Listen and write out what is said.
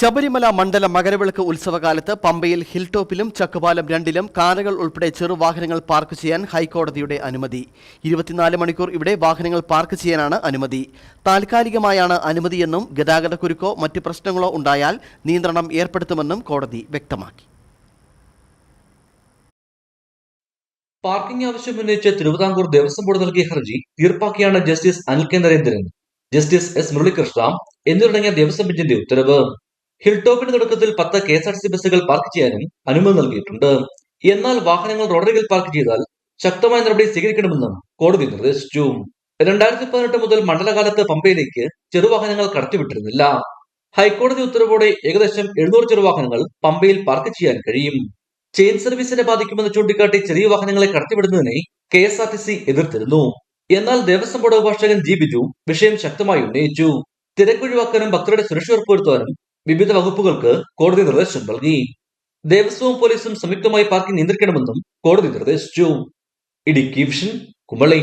ശബരിമല മണ്ഡല മകരവിളക്ക് ഉത്സവകാലത്ത് പമ്പയിൽ ഹിൽടോപ്പിലും ചക്കുപാലം രണ്ടിലും കാറുകൾ ഉൾപ്പെടെ ചെറുവാഹനങ്ങൾ പാർക്ക് ചെയ്യാൻ ഹൈക്കോടതിയുടെ അനുമതി. ഇരുപത്തിനാല് മണിക്കൂർ ഇവിടെ വാഹനങ്ങൾ പാർക്ക് ചെയ്യാനാണ് അനുമതി. താൽക്കാലികമായാണ് അനുമതിയെന്നും ഗതാഗതക്കുരുക്കോ മറ്റ് പ്രശ്നങ്ങളോ ഉണ്ടായാൽ നിയന്ത്രണം ഏർപ്പെടുത്തുമെന്നും കോടതി വ്യക്തമാക്കി. പാർക്കിംഗ് ആവശ്യം ഉന്നയിച്ച് തിരുവിതാംകൂർ ദേവസ്വം ബോർഡ് നൽകിയ ഹർജി തീർപ്പാക്കിയാണ് justice Anil K Narendran justice S Muralikrishna എന്നിവരടങ്ങിയ ദേവസ്വം ബെഞ്ചിന്റെ ഉത്തരവ്. ഹിൽ ടോപ്പിന് തുടക്കത്തിൽ പത്ത് K S R T C ബസ്സുകൾ പാർക്ക് ചെയ്യാനും അനുമതി നൽകിയിട്ടുണ്ട്. എന്നാൽ വാഹനങ്ങൾ റോഡരികിൽ പാർക്ക് ചെയ്താൽ ശക്തമായ നടപടി സ്വീകരിക്കണമെന്നും കോടതി നിർദ്ദേശിച്ചു. രണ്ടായിരത്തി പതിനെട്ട് മുതൽ മണ്ഡലകാലത്ത് പമ്പയിലേക്ക് ചെറുവാഹനങ്ങൾ കടത്തിവിട്ടിരുന്നില്ല. ഹൈക്കോടതി ഉത്തരവോടെ ഏകദേശം എഴുന്നൂറ് ചെറുവാഹനങ്ങൾ പമ്പയിൽ പാർക്ക് ചെയ്യാൻ കഴിയും. ചെയിൻ സർവീസിനെ ബാധിക്കുമെന്ന് ചൂണ്ടിക്കാട്ടി ചെറിയ വാഹനങ്ങളെ കടത്തിവിടുന്നതിനെ K S R T C എതിർത്തിരുന്നു. എന്നാൽ ദേവസ്വം ബോർഡ് ഉപഭാഷകൻ ജി ബിജു വിഷയം ശക്തമായി ഉന്നയിച്ചു. തിരക്കൊഴിവാക്കാനും ഭക്തരുടെ സുരക്ഷ ഉറപ്പുവരുത്താനും വിവിധ വകുപ്പുകൾക്ക് കോടതി നിർദ്ദേശം നൽകി ദേവസ്വവും പോലീസും സംയുക്തമായി പാർക്കിംഗ് നിയന്ത്രിക്കണമെന്നും കോടതി നിർദ്ദേശിച്ചു ഇടുക്കി വിഷൻ കുമളി